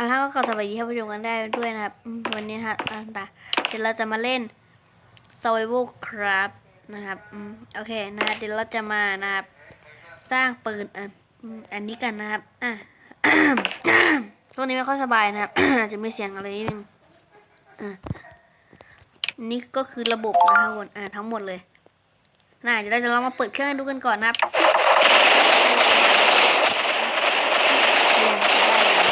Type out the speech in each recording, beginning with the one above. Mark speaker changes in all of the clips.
Speaker 1: เอาล่ะก็ขอสวัสดีท่านผู้ชมกันได้ด้วยนะครับ วันนี้นะครับอ่าตาเดี๋ยวเราจะมาเล่น survival craft นะครับอโอเคนะเดี๋ยวเราจะมานะครับ สร้างปืนอันนี้กันนะครับอะช่วงนี้ไม่ค่อยสบายนะครับอาจจะมีเสียงอะไรนิดนึงอะนี่ก็คือระบบนะครับวนอะทั้งหมดเลยน่ะเดี๋ยวเราจะลองมาเปิดเครื่องดูกันก่อนนะครับจิ๊บเรียงใช้ได้เลยนะ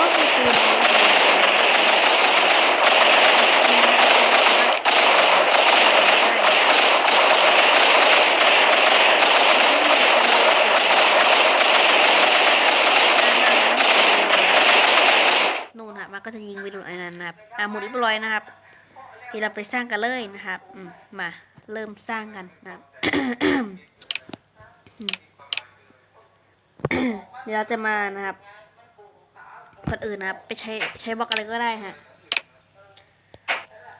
Speaker 1: ว่าคือปืนมันไม่ดีจริงๆนะครับเราสามารถใส่ได้นู่นฮะมัน ก็จะยิงไปโดนไอ้นั้นนะครับอะหมดเรียบร้อยนะครับเดี๋ยวเราไปสร้างกันเลยนะครับอมมาเริ่มสร้างกันนะครับเดี๋ยวเราจะมานะครับคนอื่นนะครับ ไปใช้ใช้บล็อกอะไรก็ได้ฮะ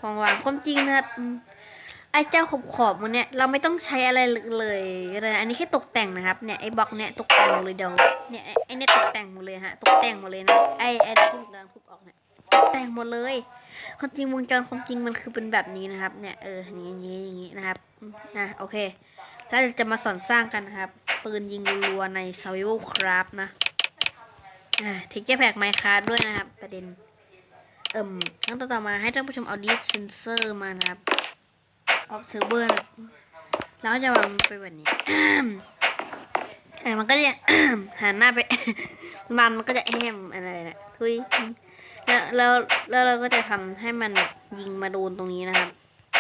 Speaker 1: วางวางความจริงนะครับ เจ้าขอบขอบๆมันเนี่ยเราไม่ต้องใช้อะไรเลยเลยอันนี้แค่ตกแต่งนะครับเนี่ยไอ้บล็อกเนี่ยตกแต่งหมดเลยเดี๋ยวเนี่ยไอ้เนี่ยตกแต่งหมดเลยฮะตกแต่งหมดเลยนะไอ้ไอ้ที่ผมกำลังทุบออกเนี่ยตกแต่งหมดเลยความจริงวงจรความจริงมันคือเป็นแบบนี้นะครับ เนี่ยเอออย่างนี้อย่างนี้อย่างนี้นะครับนะโอเคแล้วเราจะมาสอนสร้างกันนะครับปืนยิงรัวใน Survival Craft นะอ่าทิกเกอร์แพ็กไมค์คาร์ด้วยนะครับ ประเด็นเอิ่มขั้นตอนต่อมาให้ท่านผู้ชมเอาดิสเซนเซอร์มานะครับ observer แล้วจะวางไปแบบนี้อ่มันก็จะหันหน้าไปมันมันก็จะแอมอะไรนะทุยแล้วแล้วแล้วเราก็จะทำให้มันยิงมาโดนตรงนี้นะครับ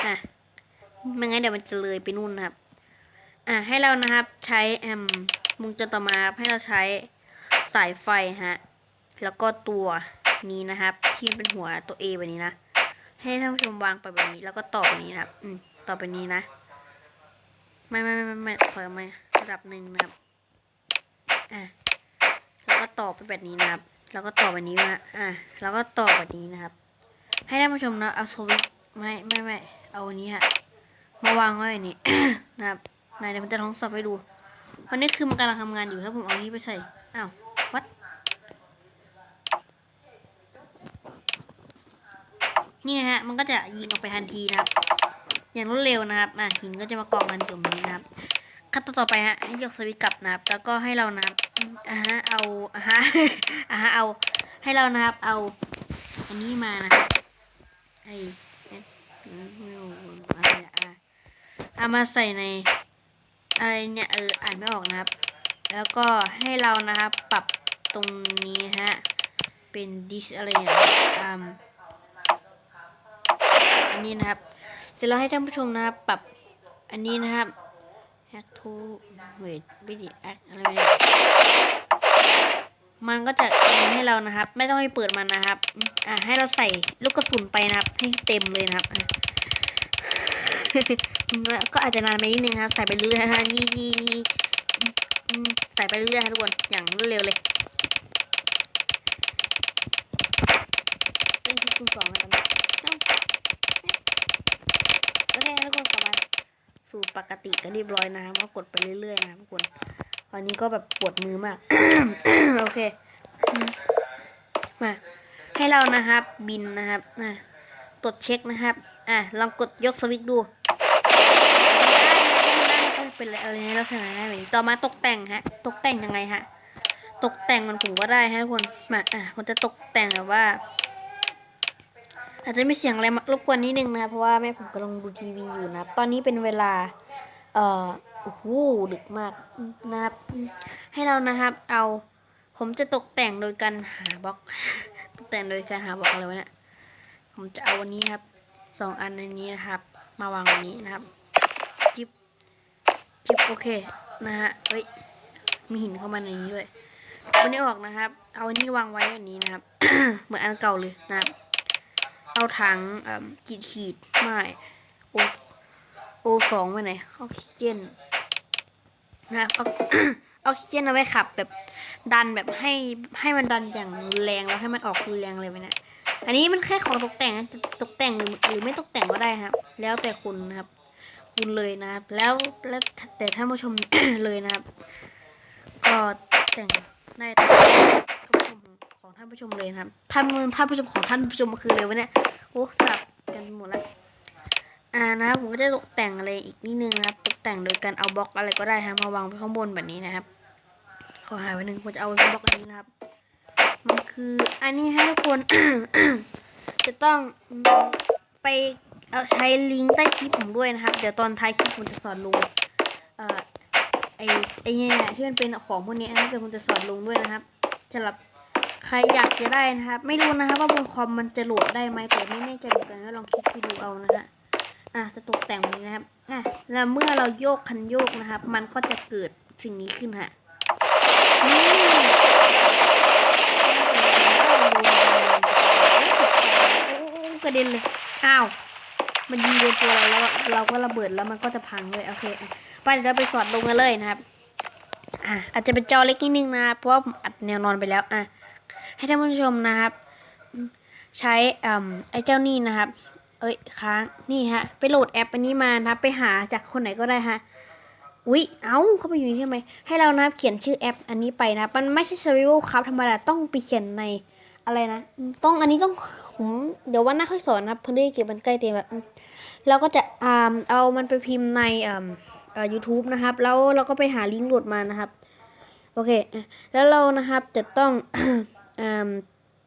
Speaker 1: อะไม่งั้นเดี๋ยวมันจะเลยไปนู่นนะครับ อะให้เรานะครับ ใช้แอมวงจรต่อมาครับให้เราใช้สายไฟฮะแล้วก็ตัวนี้นะครับ ที่เป็นหัวตัว A แบบนี้นะให้ท่านผู้ชมวางไปแบบนี้ แล้วก็ต่อแบบนี้นะครับ อืม ต่อไปนี้นะ ไม่ไม่ไม่ไม่ไม่ถอยมาระดับหนึ่งนะครับอะแล้วก็ต่อไปแบบนี้นะครับ แล้วก็ต่อแบบนี้นะอะแล้วก็ต่อแบบนี้นะครับ ให้ท่านผู้ชมนะเอาสวิตไม่ไม่ไม่เอาอันนี้ฮะมาวางไว้แบบนี้นะครับไหนเดี๋ยวมันจะท้องสับให้ดูเพราะนี่คือมันกำลังทำงานอยู่ถ้าผมเอานี้ไปใส่อ้าววัดนี่ฮะ มันก็จะยิงออกไปทันทีนะครับ อย่างรวดเร็วนะครับอะหินก็จะมากองกันตรงนี้นะครับขั้นตอนต่อไปฮะให้ยกสวิตช์กลับนะครับ แล้วก็ให้เรานะครับอ่าฮะเอาอ่าฮะอ่าฮะเอาให้เรานะครับเอาอันนี้มานะไอ้เอ๊ะไม่รู้อะไรอะอะเอามาใส่ในอะไรเนี่ยเอออ่านไม่ออกนะครับ แล้วก็ให้เรานะครับปรับตรงนี้ฮะเป็นดิสอะไรเนี่ยอืมอันนี้นะครับ เสร็จแล้วให้ท่านผู้ชมนะครับ ปรับอันนี้นะครับ hack to wait video act อะไรมันก็จะเองให้เรานะครับ ไม่ต้องให้เปิดมันนะครับ อ่าให้เราใส่ลูกกระสุนไปนะครับ ให้เต็มเลยนะครับอะก็อาจจะนานไปนิดนึงครับ ใส่ไปเรื่อยนะฮะนี่นี่ใส่ไปเรื่อยฮะทุกคนอย่างรวดเร็วเลยเล่นที่คุณสองกันตอนนี้ ปกติกันเรียบร้อยนะครับก็กดไปเรื่อยๆนะครับทุกคนวันนี้ก็แบบปวดมือมาก โอเค มา ให้เรานะครับ บินนะครับอะตรวจเช็คนะครับ อะลองกดยกสวิตช์ดูได้ฮะถ้ามันได้มันก็เป็นอะไรในลักษณะแบบนี้ต่อมาตกแต่งฮะ ตกแต่งยังไงฮะ ตกแต่งมันผมก็ได้ฮะทุกคน มา อะผมจะตกแต่งแบบว่า อาจจะมีเสียงอะไรมารบกวนนิดนึงนะ เพราะว่าแม่ผมกำลังดูทีวีอยู่นะ ตอนนี้เป็นเวลา เอ่อโอ้โหดึกมากนะครับ ให้เรานะครับ เอาผมจะตกแต่งโดยการหาบล็อก ตกแต่งโดยการหาบล็อกอะไรวะเนี่ยผมจะเอาวันนี้ครับสองอันในนี้นะครับ มาวางวันนี้นะครับจิบจิบโอเคนะฮะเฮ้ยมีหินเข้ามาในนี้ด้วยวันนี้ออกนะครับ เอาอันนี้วางไว้แบบนี้นะครับ เหมือนอันเก่าเลยนะครับ เอาถังอ่อขีดขีดไม่โอโอ สองไปไหนออกซิเจนนะครับเอาออกซิเจนเอาไว้ขับ แบบดันแบบให้ให้มันดันอย่างแรงแล้วให้มันออกแรงเลยไปเนี่ยอันนี้มันแค่ของตกแต่งจะตกแต่งหรือหรือไม่ตกแต่งก็ได้ครับ แล้วแต่คุณนะครับ คุณเลยนะครับ แล้วแล้วแต่ท่านผู้ชมเลยนะครับ ก็แต่งได้ทุกท่านผู้ชมของท่านผู้ชมเลยนะครับท่านท่านผู้ชมของท่านผู้ชมคือเลยวะเนี่ยโอ้สับกันหมดแล้ว อ่านะครับผมก็จะตกแต่งอะไรอีกนิดนึงนะครับ ตกแต่งโดยการเอาบล็อกอะไรก็ได้ครับมาวางไว้ข้างบนแบบนี้นะครับ ขอหาไว้หนึ่งผมจะเอาไว้บล็อกอันนี้นะครับ มันคืออันนี้ให้ทุกคน จะต้องไปเอาใช้ลิงก์ใต้คลิปผมด้วยนะครับ เดี๋ยวตอนท้ายคลิปผมจะสอนลงเอ่อไอไอเนี่ยที่มันเป็นของพวกนี้นะเดี๋ยวผมจะสอนลงด้วยนะครับสำหรับใครอยากจะได้นะครับ ไม่รู้นะครับว่าบนคอมมันจะโหลดได้ไหมแต่ไม่แน่ใจเหมือนกันก็ลองคลิกไปดูเอานะฮะ อะจะตกแต่งนี้นะครับอะแล้วเมื่อเราโยกคันโยกนะครับ มันก็จะเกิดสิ่งนี้ขึ้นฮะนี่กระเด็นเลยอ้าวมันยิงโดนตัวเราแล้วเราก็ระเบิดแล้วมันก็จะพังเลยโอเคไปเดี๋ยวเราไปสอดลงกันเลยนะครับอะอาจจะเป็นจอเล็กนิดนึงนะเพราะว่าอัดแนวนอนไปแล้วอะให้ท่านผู้ชมนะครับ ใช้อ่าไอ้เจ้านี่นะครับ เอ้ยค้างนี่ฮะ ไปโหลดแอปอันนี้มานะไปหาจากคนไหนก็ได้ฮะอุ๊ยเอ้าเข้าไปอยู่นี่ทำไมให้เรานะเขียนชื่อแอปอันนี้ไปนะ มันไม่ใช่ survival ครับธรรมดาต้องไปเขียนในอะไรนะ ต้องอันนี้ต้องผมเดี๋ยววันหน้าค่อยสอนนะเพื่อที่เก็บมันใกล้เต็มแบบเราก็จะอ่าเอามันไปพิมพ์ในอ่าเอ่อ YouTube นะครับ แล้วเราก็ไปหาลิงก์โหลดมานะครับ โอเค แล้วเรานะครับจะต้องอ่า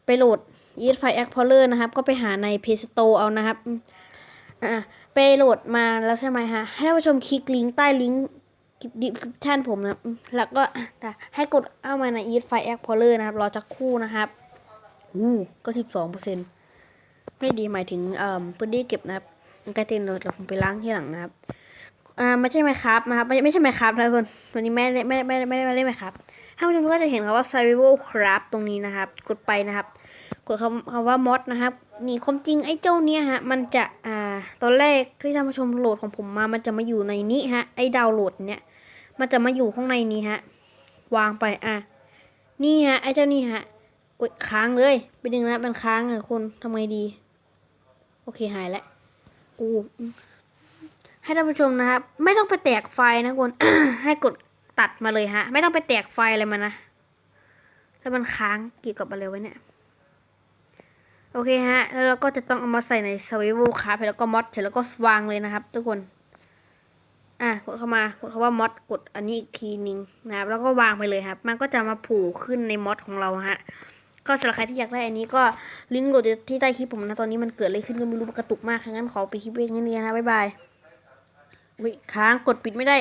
Speaker 1: ไปโหลด e f i Explorer นะครับ ก็ไปหาใน Play Store เอานะครับอืมอะไปโหลดมาแล้วใช่ไหมฮะ ให้ท่านผู้ชมคลิกลิงก์ใต้ลิงก์ดิสคริปชันผมนะแล้วก็แต่ให้กดเอามาใน e f i Explorer นะครับ รอจักคู่นะครับอู้ก็สิบสองเปอร์เซ็นต์ไม่ดีหมายถึงเอ่อพื้นที่เก็บนะครับกล้เต็มเลยเดี๋ยวผมไปล้างที่หลังนะครับ อ่าไม่ใช่ไหมครับนะครับ ไม่ไม่ใช่ไหมครับนะทุกคนวันนี้ไม่ได้ไม่ได้ไม่ได้ไม่ได้ไม่ได้ไหมครับถ้าผู้ชมก็จะเห็นคำว่า survival craft ตรงนี้นะครับ กดไปนะครับ กดคำคำว่า mod นะครับนี่ความจริงไอ้เจ้าเนี้ยฮะ มันจะอ่าตอนแรกที่ท่านผู้ชมโหลดของผมมา มันจะมาอยู่ในนี้ฮะ ไอ้ดาวน์โหลดเนี้ยมันจะมาอยู่ข้างในนี้ฮะ วางไปอะนี่ฮะ ไอ้เจ้านี่ฮะโอ๊ยค้างเลยไปดึงนะมันค้างเลยคุณทำไงดี โอเคหายแล้วอู้ให้ท่านผู้ชมนะครับ ไม่ต้องไปแตกไฟนะคุณให้กดตัดมาเลยฮะ ไม่ต้องไปแตกไฟอะไรมานะแล้วมันค้างเกี่ยวกับอะไรไว้เนี่ย โอเคฮะ แล้วเราก็จะต้องเอามาใส่ใน survival craft แล้วก็ mod เสร็จแล้วก็วางเลยนะครับ ทุกคน อะกดเข้ามากดคำว่า mod กดอันนี้อีกทีนึงนะครับ แล้วก็วางไปเลยครับ มันก็จะมาผูกขึ้นใน mod ของเราฮะ ก็สำหรับใครที่อยากได้อันนี้ก็ลิงก์โหลดที่ใต้คลิปผมนะ ตอนนี้มันเกิดอะไรขึ้นก็ไม่รู้กระตุกมากงั้นขอไปคลิปเองนเลยนะบ๊ายบาย อุ้ยค้างกดปิดไม่ได้